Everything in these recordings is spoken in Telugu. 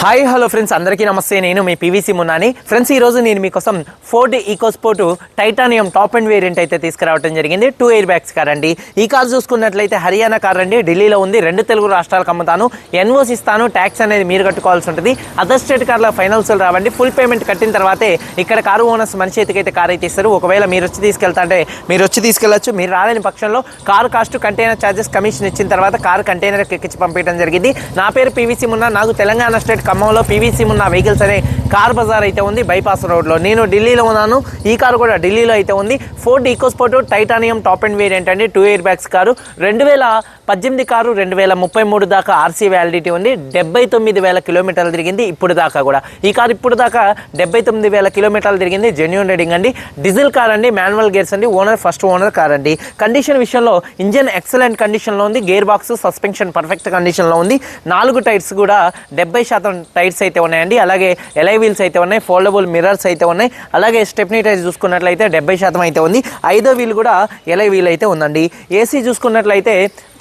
హాయ్ హలో ఫ్రెండ్స్ అందరికీ నమస్తే. నేను మీ పీవీసీ మున్నాని. ఫ్రెండ్స్ ఈ రోజు నేను మీకోసం Ford EcoSport Titanium top end variant అయితే తీసుకురావడం జరిగింది. టూ ఎయిర్ బ్యాగ్స్ కార్ అండి. ఈ కార్ చూసుకున్నట్లయితే హర్యానా కార్ అండి. ఢిల్లీలో ఉంది. రెండు తెలుగు రాష్ట్రాలకు అమ్ముతాను. ఎన్ఓసి ఇస్తాను. ట్యాక్స్ అనేది మీరు కట్టుకోవాల్సి ఉంటుంది. అదర్ స్టేట్ కార్ల ఫైనల్స్ రావండి. ఫుల్ పేమెంట్ కట్టిన తర్వాతే ఇక్కడ కారు ఓనర్స్ మన చేతికి అయితే కార్ అయితే ఇస్తారు. ఒకవేళ మీరు వచ్చి తీసుకెళ్తా అంటే మీరు వచ్చి తీసుకెళ్ళొచ్చు మీరు రాలేని పక్షంలో car cost container charges commission ఇచ్చిన తర్వాత కారు కంటైనర్ ఎక్కించి పంపించడం జరిగింది. నా పేరు పీవీసీ మున్నా. నాకు తెలంగాణ స్టేట్ ఖమ్మంలో పీవీసీ ఉన్న వెహికల్స్ అనే కార్ బజార్ అయితే ఉంది బైపాస్ రోడ్లో. నేను ఢిల్లీలో ఉన్నాను ఈ కారు కూడా ఢిల్లీలో అయితే ఉంది. Ford EcoSport Titanium top end variant అండి టూ ఇయర్ బ్యాగ్స్ కారు. రెండు వేల పద్దెనిమిది కారు రెండు వేల ముప్పై మూడు దాకా ఆర్సీ వ్యాలిడిటీ ఉంది. డెబ్బై తొమ్మిది వేల కిలోమీటర్లు తిరిగింది ఇప్పుడు దాకా కూడా. ఈ కారు ఇప్పుడు దాకా డెబ్బై తొమ్మిది వేల కిలోమీటర్లు తిరిగింది జెన్యున్ రీడింగ్ అండి. డీజిల్ కార్ అండి మాన్యువల్ గేర్స్ అండి ఓనర్ ఫస్ట్ ఓనర్ కార్ అండి. కండిషన్ విషయంలో ఇంజన్ ఎక్సలెంట్ కండిషన్లో ఉంది గేర్ బాక్స్ సస్పెన్షన్ పర్ఫెక్ట్ కండిషన్లో ఉంది. నాలుగు టైర్స్ కూడా డెబ్బై శాతం టైర్స్ అయితే ఉన్నాయండి. అలాగే ఎలై వీల్స్ అయితే ఉన్నాయి. ఫోల్డబుల్ మిర్రర్స్ అయితే ఉన్నాయి. అలాగే స్టెప్నీ టైర్స్ చూసుకున్నట్లయితే డెబ్బై శాతం అయితే ఉంది. ఐదో వీల్ కూడా ఎలై వీల్ అయితే ఉందండి. ఏసీ చూసుకున్నట్లయితే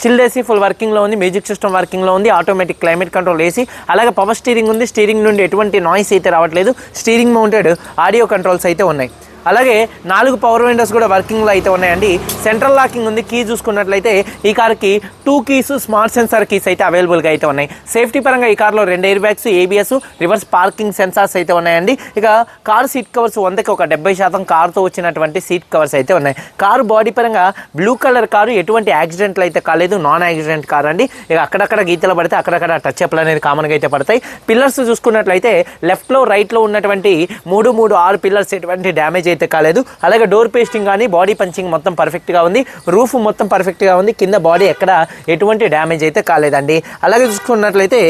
చిల్డ్ ఏసీ ఫుల్ వర్కింగ్లో ఉంది. మ్యూజిక్ సిస్టమ్ వర్కింగ్లో ఉంది. Automatic climate control AC. అలాగే పవర్ స్టీరింగ్ ఉంది. స్టీరింగ్ నుండి ఎటువంటి నాయిస్ అయితే రావట్లేదు. స్టీరింగ్ మౌంటెడ్ ఆడియో కంట్రోల్స్ అయితే ఉన్నాయి. అలాగే నాలుగు పవర్ విండోస్ కూడా వర్కింగ్లో అయితే ఉన్నాయండి. సెంట్రల్ లాకింగ్ ఉంది కీ చూసుకున్నట్లయితే ఈ కార్కి two keys smart sensor keys అయితే అవైలబుల్గా అయితే ఉన్నాయి. సేఫ్టీ పరంగా ఈ కార్లో రెండు air bags ABS reverse parking sensors అయితే ఉన్నాయండి. ఇక కార్ సీట్ కవర్స్ వందకి ఒక డెబ్బై శాతం కార్తో వచ్చినటువంటి సీట్ కవర్స్ అయితే ఉన్నాయి. కారు బాడీ పరంగా బ్లూ కలర్ కారు ఎటువంటి యాక్సిడెంట్లు అయితే కాలేదు. నాన్ యాక్సిడెంట్ కార్ అండి. ఇక అక్కడక్కడ గీతలు పడితే అక్కడక్కడ టచ్ అప్లు అనేది కామన్గా అయితే పడతాయి. పిల్లర్స్ చూసుకున్నట్లయితే లెఫ్ట్లో రైట్లో ఉన్నటువంటి మూడు మూడు ఆరు పిల్లర్స్ ఎటువంటి డ్యామేజ్ అయితే కాలేదు. అలాగే డోర్ పేస్టింగ్ కానీ బాడీ పంచింగ్ మొత్తం పర్ఫెక్ట్గా ఉంది. రూఫ్ మొత్తం పర్ఫెక్ట్గా ఉంది. కింద బాడీ ఎక్కడ ఎటువంటి డ్యామేజ్ అయితే కాలేదండి. అలాగే చూసుకున్నట్లయితే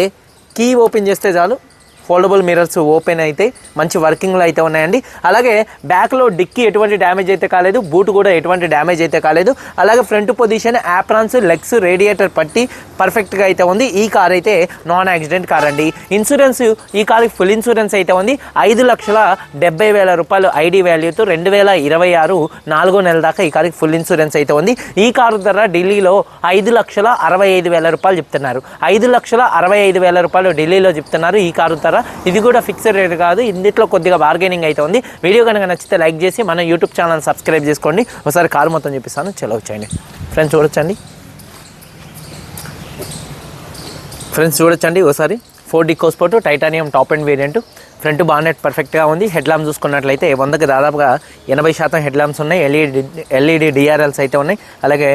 కీ ఓపెన్ చేస్తే చాలు. ఫోల్డబుల్ మిరర్స్ ఓపెన్ అయితే మంచి వర్కింగ్లో అయితే ఉన్నాయండి. అలాగే బ్యాక్లో డిక్కీ ఎటువంటి డ్యామేజ్ అయితే కాలేదు బూట్ కూడా ఎటువంటి డ్యామేజ్ అయితే కాలేదు. అలాగే front position aprons legs radiator పట్టి పర్ఫెక్ట్గా అయితే ఉంది. ఈ కార్ అయితే నాన్ యాక్సిడెంట్ కార్ అండి. ఇన్సూరెన్స్ ఈ కార్కి ఫుల్ ఇన్సూరెన్స్ అయితే ఉంది. ఐదు లక్షల డెబ్బై వేల రూపాయలు ఐడి వాల్యూతో రెండు వేల ఇరవై ఆరు నాలుగో నెల దాకా ఈ కార్కి ఫుల్ ఇన్సూరెన్స్ అయితే ఉంది. ఈ కారు ధర ఢిల్లీలో ఐదు లక్షల అరవై ఐదు వేల రూపాయలు చెప్తున్నారు. ఐదు లక్షల అరవై ఐదు వేల రూపాయలు ఢిల్లీలో చెప్తున్నారు ఈ కారు ధర. ఇది కూడా ఫిక్స్డ్ రేట్ కాదు. ఇందులో కొద్దిగా బార్గెనింగ్ అయితే ఉంది. వీడియో కనుక నచ్చితే లైక్ చేసి మన యూట్యూబ్ ఛానల్ సబ్స్క్రైబ్ చేసుకోండి. ఒకసారి కారు మొత్తం చూపిస్తాను. చలో వచ్చేయండి. ఫ్రెండ్స్ చూడొచ్చండి. ఫ్రెండ్స్ చూడొచ్చండి ఒకసారి. Ford EcoSport Titanium top end variant front bonnet పర్ఫెక్ట్గా ఉంది. హెడ్ ల్యాంప్ చూసుకున్నట్లయితే వందకి దాదాపుగా ఎనభై శాతం హెడ్ ల్యాంప్స్ ఉన్నాయి. ఎల్ఈడి ఎల్ఈడి డిఆర్ఎల్స్ అయితే ఉన్నాయి. అలాగే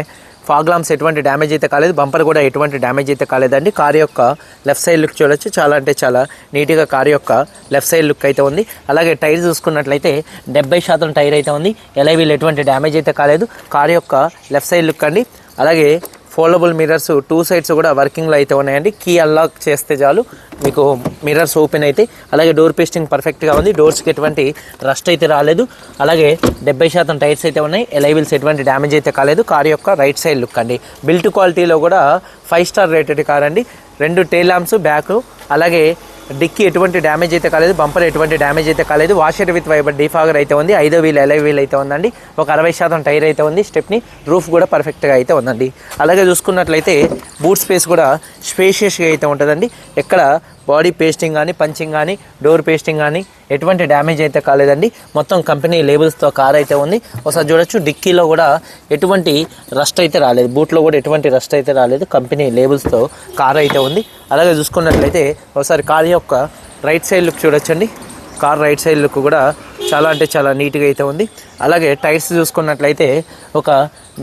ఫాగ్ లాంప్స్ ఎటువంటి డ్యామేజ్ అయితే కాలేదు బంపర్ కూడా ఎటువంటి డ్యామేజ్ అయితే కాలేదండి. కార్ యొక్క లెఫ్ట్ సైడ్ లుక్ చూడొచ్చు. చాలా అంటే చాలా నీట్గా కార్ యొక్క లెఫ్ట్ సైడ్ లుక్ అయితే ఉంది. అలాగే టైర్ చూసుకున్నట్లయితే డెబ్బై శాతం టైర్ అయితే ఉంది. ఎలైవీల్ ఎటువంటి డ్యామేజ్ అయితే కాలేదు. కార్ యొక్క లెఫ్ట్ సైడ్ లుక్ అండి. అలాగే ఫోల్డబుల్ మిర్రర్స్ టూ సైడ్స్ కూడా వర్కింగ్లో అయితే ఉన్నాయండి. కీ అన్లాక్ చేస్తే చాలు. మీకు మిర్రర్స్ ఓపెన్ అయితే అలాగే డోర్ పేస్టింగ్ పర్ఫెక్ట్గా ఉంది. డోర్స్కి ఎటువంటి రస్ట్ అయితే రాలేదు. అలాగే డెబ్బై శాతం టైర్స్ అయితే ఉన్నాయి. ఎలైవిల్స్ ఎటువంటి డ్యామేజ్ అయితే కాలేదు. కార్ యొక్క రైట్ సైడ్ లుక్ అండి. బిల్ట్ క్వాలిటీలో కూడా ఫైవ్ స్టార్ రేటెడ్ కార్ అండి. రెండు టైల్ ల్యాంప్స్ బ్యాక్ అలాగే డిక్కీ ఎటువంటి డ్యామేజ్ అయితే కాలేదు బంపర్ ఎటువంటి డ్యామేజ్ అయితే కాలేదు. వాషర్ విత్ వైబర్ డీఫాగర్ అయితే ఉంది ఐదో వీల్ ఎలై వీల్ అయితే ఉందండి. ఒక అరవై శాతం టైర్ అయితే ఉంది స్టెప్ని రూఫ్ కూడా పర్ఫెక్ట్గా అయితే ఉందండి. అలాగే చూసుకున్నట్లయితే బూట్ స్పేస్ కూడా స్పేషియస్గా అయితే ఉంటుందండి. ఎక్కడ బాడీ పేస్టింగ్ కానీ పంచింగ్ కానీ డోర్ పేస్టింగ్ కానీ ఎటువంటి డ్యామేజ్ అయితే కాలేదండి. మొత్తం కంపెనీ లేబుల్స్తో కార్ అయితే ఉంది. ఒకసారి చూడొచ్చు డిక్కీలో కూడా ఎటువంటి రస్ట్ అయితే రాలేదు. బూట్లో కూడా ఎటువంటి రస్ట్ అయితే రాలేదు. కంపెనీ లేబుల్స్తో కార్ అయితే ఉంది. అలాగే చూసుకున్నట్లయితే ఒకసారి కార్ యొక్క రైట్ సైడ్ లుక్ చూడొచ్చండి. కార్ రైట్ సైడ్ లుక్ కూడా చాలా అంటే చాలా నీట్గా అయితే ఉంది. అలాగే టైర్స్ చూసుకున్నట్లయితే ఒక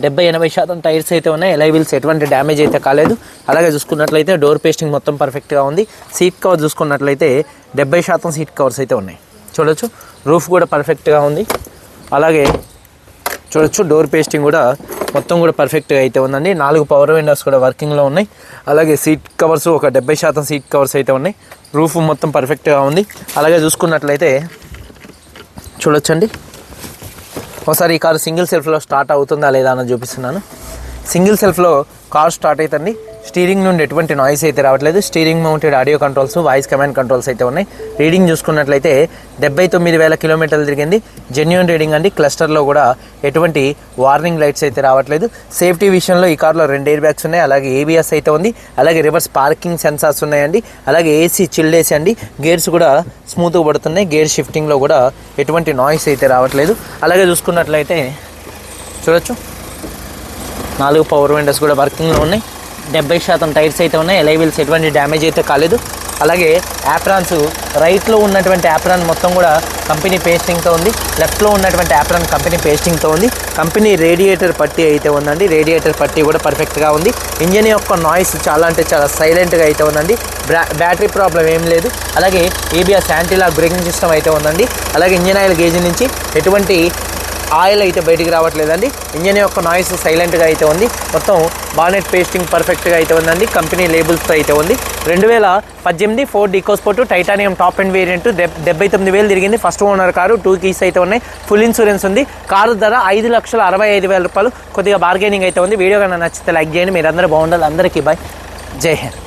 డెబ్బై ఎనభై శాతం టైర్స్ అయితే ఉన్నాయి. ఎలైవిల్స్ ఎటువంటి డ్యామేజ్ అయితే కాలేదు. అలాగే చూసుకున్నట్లయితే డోర్ పేస్టింగ్ మొత్తం పర్ఫెక్ట్గా ఉంది. సీట్ కవర్ చూసుకున్నట్లయితే డెబ్బై శాతం సీట్ కవర్స్ అయితే ఉన్నాయి. చూడొచ్చు. రూఫ్ కూడా పర్ఫెక్ట్గా ఉంది. అలాగే చూడొచ్చు డోర్ పేస్టింగ్ కూడా మొత్తం కూడా పర్ఫెక్ట్గా అయితే ఉందండి. నాలుగు పవర్ విండోస్ కూడా వర్కింగ్లో ఉన్నాయి. అలాగే సీట్ కవర్స్ ఒక డెబ్బై శాతం సీట్ కవర్స్ అయితే ఉన్నాయి. రూఫ్ మొత్తం పర్ఫెక్ట్గా ఉంది. అలాగే చూసుకున్నట్లయితే చూడొచ్చండి. ఒకసారి ఈ కారు సింగిల్ సెల్ఫ్లో స్టార్ట్ అవుతుందా లేదా అని చూపిస్తున్నాను. సింగిల్ సెల్ఫ్లో కార్ స్టార్ట్ అవుతుంది స్టీరింగ్ నుండి ఎటువంటి నాయిస్ అయితే రావట్లేదు. Steering mounted audio controls voice command controls అయితే ఉన్నాయి. రీడింగ్ చూసుకున్నట్లయితే డెబ్బై తొమ్మిది వేల కిలోమీటర్లు తిరిగింది. జెన్యున్ రీడింగ్ అండి. క్లస్టర్లో కూడా ఎటువంటి వార్నింగ్ లైట్స్ అయితే రావట్లేదు. సేఫ్టీ విషయంలో ఈ కార్లో రెండు ఎయిర్ బ్యాగ్స్ ఉన్నాయి. అలాగే ఏబిఎస్ అయితే ఉంది. అలాగే రివర్స్ పార్కింగ్ సెన్సార్స్ ఉన్నాయండి. అలాగే ఏసీ చిల్డ్ ఏసీ అండి. గేర్స్ కూడా స్మూత్గా పడుతున్నాయి. గేర్ షిఫ్టింగ్లో కూడా ఎటువంటి నాయిస్ అయితే రావట్లేదు. అలాగే చూసుకున్నట్లయితే చూడొచ్చు. నాలుగు పవర్ విండోస్ కూడా వర్కింగ్లో ఉన్నాయి. డెబ్బై శాతం టైర్స్ అయితే ఉన్నాయి. ఎలైవిల్స్ ఎటువంటి డ్యామేజ్ అయితే కాలేదు. అలాగే యాప్రాన్స్ రైట్లో ఉన్నటువంటి యాప్రాన్ మొత్తం కూడా కంపెనీ పేస్టింగ్తో ఉంది. లెఫ్ట్లో ఉన్నటువంటి యాప్రాన్ కంపెనీ పేస్టింగ్తో ఉంది. కంపెనీ రేడియేటర్ పట్టీ అయితే ఉందండి. రేడియేటర్ పట్టీ కూడా పర్ఫెక్ట్గా ఉంది. ఇంజన్ యొక్క నాయిస్ చాలా అంటే చాలా సైలెంట్గా అయితే ఉందండి. బ్యాటరీ ప్రాబ్లం ఏం లేదు. అలాగే ఏబిఎస్ యాంటీలా బ్రేకింగ్ సిస్టమ్ అయితే ఉందండి. అలాగే ఇంజన్ ఆయిల్ గేజ్ నుంచి ఎటువంటి ఆయిల్ అయితే బయటికి రావట్లేదండి. ఇంజన్ యొక్క నాయిస్ సైలెంట్గా అయితే ఉంది. మొత్తం బానెట్ పేస్టింగ్ పర్ఫెక్ట్గా అయితే ఉందండి. కంపెనీ లేబుల్స్తో అయితే ఉంది. రెండు వేల పద్దెనిమిది Ford EcoSport titanium top and variant డెబ్బై తొమ్మిది వేలు తిరిగింది. First owner car two keys అయితే ఉన్నాయి. ఫుల్ ఇన్సూరెన్స్ ఉంది. కారు ధర ఐదు లక్షల అరవై ఐదు వేల రూపాయలు. కొద్దిగా బార్గెనింగ్ అయితే ఉంది. వీడియో కన్నా నచ్చితే లైక్ చేయండి. మీరందరూ బాగుండాలి. అందరికీ బాయ్ జై హింద్.